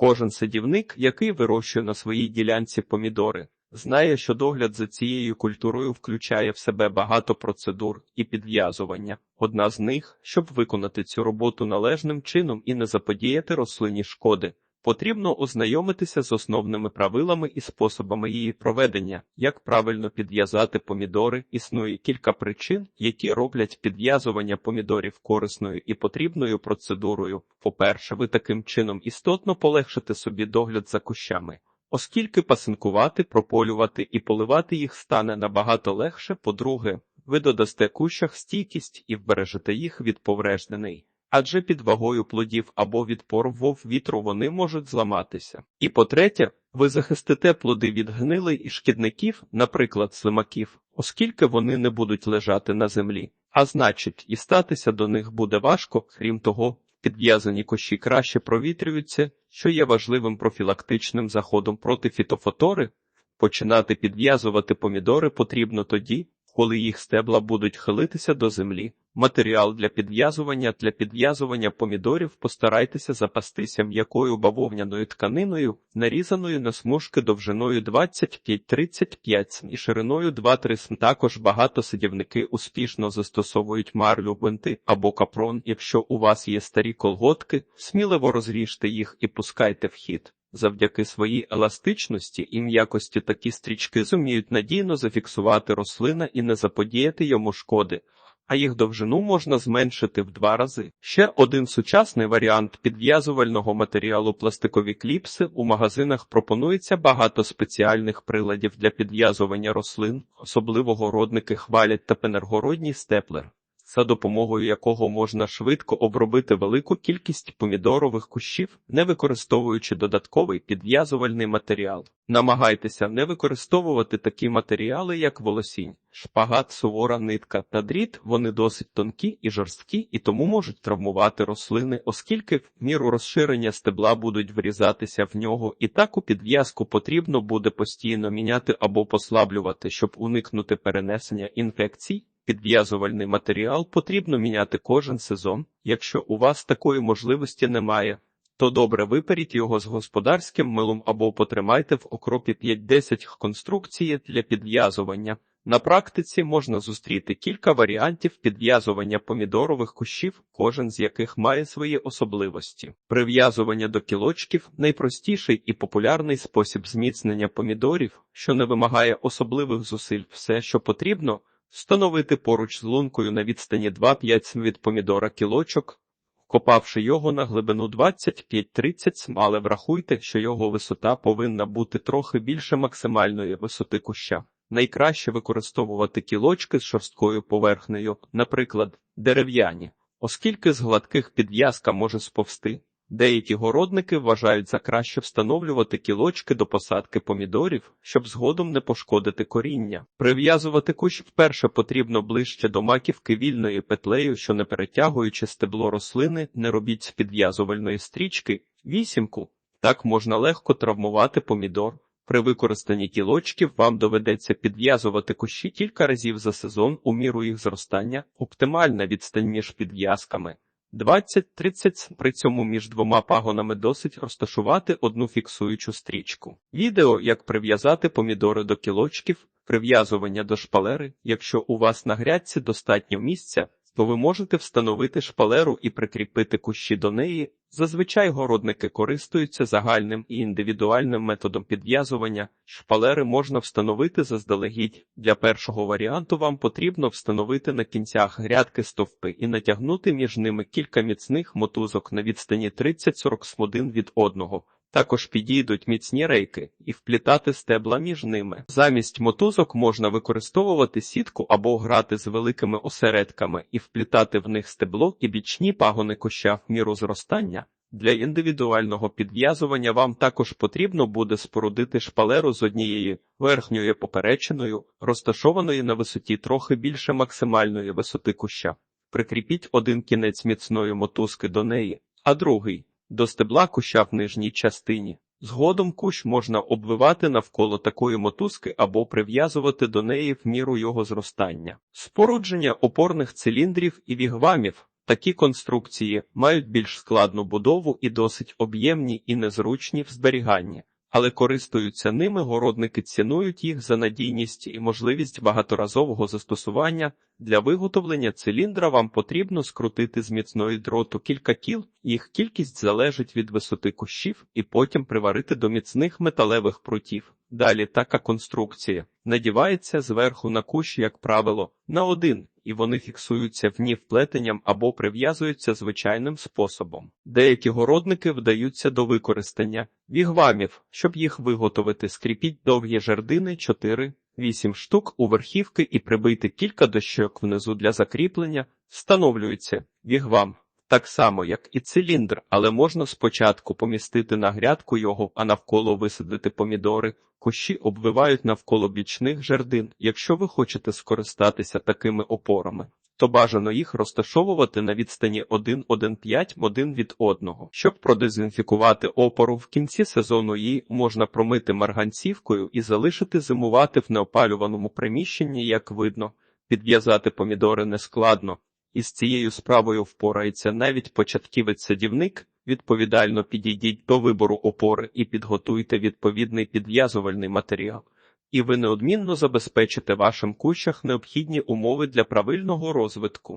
Кожен садівник, який вирощує на своїй ділянці помідори, знає, що догляд за цією культурою включає в себе багато процедур і підв'язування. Одна з них, щоб виконати цю роботу належним чином і не заподіяти рослині шкоди. Потрібно ознайомитися з основними правилами і способами її проведення, як правильно підв'язати помідори. Існує кілька причин, які роблять підв'язування помідорів корисною і потрібною процедурою. По-перше, ви таким чином істотно полегшите собі догляд за кущами. Оскільки пасинкувати, прополювати і поливати їх стане набагато легше, по-друге, ви додасте кущах стійкість і вбережете їх від повреждений. Адже під вагою плодів або від порвов вітру вони можуть зламатися. І по-третє, ви захистите плоди від гнилей і шкідників, наприклад, слимаків, оскільки вони не будуть лежати на землі. А значить, і статися до них буде важко, крім того, підв'язані кощі краще провітрюються, що є важливим профілактичним заходом проти фітофотори. Починати підв'язувати помідори потрібно тоді, коли їх стебла будуть хилитися до землі. Матеріал для підв'язування для підв'язування помідорів постарайтеся запастися м'якою бавовняною тканиною, нарізаною на смужки довжиною 25-35 см і шириною 2-3 см. Також багато садівники успішно застосовують марлю бинти або капрон. Якщо у вас є старі колготки, сміливо розріжте їх і пускайте в хід. Завдяки своїй еластичності і м'якості такі стрічки зуміють надійно зафіксувати рослина і не заподіяти йому шкоди, а їх довжину можна зменшити в два рази. Ще один сучасний варіант підв'язувального матеріалу пластикові кліпси. У магазинах пропонується багато спеціальних приладів для підв'язування рослин, особливо городники хвалять та пенергородній степлер за допомогою якого можна швидко обробити велику кількість помідорових кущів, не використовуючи додатковий підв'язувальний матеріал. Намагайтеся не використовувати такі матеріали, як волосінь, шпагат, сувора нитка та дріт. Вони досить тонкі і жорсткі, і тому можуть травмувати рослини, оскільки в міру розширення стебла будуть врізатися в нього, і таку підв'язку потрібно буде постійно міняти або послаблювати, щоб уникнути перенесення інфекцій. Підв'язувальний матеріал потрібно міняти кожен сезон. Якщо у вас такої можливості немає, то добре виперіть його з господарським милом або потримайте в окропі 5-10 конструкції для підв'язування. На практиці можна зустріти кілька варіантів підв'язування помідорових кущів, кожен з яких має свої особливості. Прив'язування до кілочків найпростіший і популярний спосіб зміцнення помідорів, що не вимагає особливих зусиль, все, що потрібно. Встановити поруч з лункою на відстані 2-5 см від помідора кілочок, копавши його на глибину 25-30 см, але врахуйте, що його висота повинна бути трохи більше максимальної висоти куща. Найкраще використовувати кілочки з шорсткою поверхнею, наприклад, дерев'яні, оскільки з гладких підв'язка може сповзти. Деякі городники вважають за краще встановлювати кілочки до посадки помідорів, щоб згодом не пошкодити коріння. Прив'язувати кущ вперше потрібно ближче до маківки вільною петлею, що не перетягуючи стебло рослини, не робіть з підв'язувальної стрічки, вісімку. Так можна легко травмувати помідор. При використанні кілочків вам доведеться підв'язувати кущі кілька разів за сезон у міру їх зростання, оптимальна відстань між підв'язками. 20-30 при цьому між двома пагонами досить розташувати одну фіксуючу стрічку. Відео, як прив'язати помідори до кілочків, прив'язування до шпалери. Якщо у вас на грядці достатньо місця, то ви можете встановити шпалеру і прикріпити кущі до неї. Зазвичай городники користуються загальним і індивідуальним методом підв'язування. Шпалери можна встановити заздалегідь. Для першого варіанту вам потрібно встановити на кінцях грядки стовпи і натягнути між ними кілька міцних мотузок на відстані 30-40 см один від одного. Також підійдуть міцні рейки і вплітати стебла між ними. Замість мотузок можна використовувати сітку або грати з великими осередками і вплітати в них стебло і бічні пагони коща в міру зростання. Для індивідуального підв'язування вам також потрібно буде спорудити шпалеру з однією верхньою поперечиною, розташованої на висоті трохи більше максимальної висоти куща. Прикріпіть один кінець міцної мотузки до неї, а другий до стебла куща в нижній частині. Згодом кущ можна обвивати навколо такої мотузки або прив'язувати до неї в міру його зростання. Спорудження опорних циліндрів і вігвамів. Такі конструкції мають більш складну будову і досить об'ємні і незручні в зберіганні, але користуються ними городники цінують їх за надійність і можливість багаторазового застосування. Для виготовлення циліндра вам потрібно скрутити з міцної дроту кілька кіл, їх кількість залежить від висоти кущів, і потім приварити до міцних металевих прутів. Далі така конструкція надівається зверху на кущ, як правило, на один, і вони фіксуються в ній вплетенням або прив'язуються звичайним способом. Деякі городники вдаються до використання вігвамів, щоб їх виготовити, скріпіть довгі жердини 4 8 штук у верхівки і прибийте кілька дощок внизу для закріплення, встановлюється вігвам. Так само, як і циліндр, але можна спочатку помістити на грядку його, а навколо висадити помідори. Кущі обвивають навколо бічних жердин. Якщо ви хочете скористатися такими опорами, то бажано їх розташовувати на відстані 1-1,5 один від одного. Щоб продезінфікувати опору в кінці сезону її можна промити марганцівкою і залишити зимувати в неопалюваному приміщенні, як видно. Підв'язати помідори нескладно. Із цією справою впорається навіть початківець-садівник. Відповідально підійдіть до вибору опори і підготуйте відповідний підв'язувальний матеріал. І ви неодмінно забезпечите вашим кущах необхідні умови для правильного розвитку.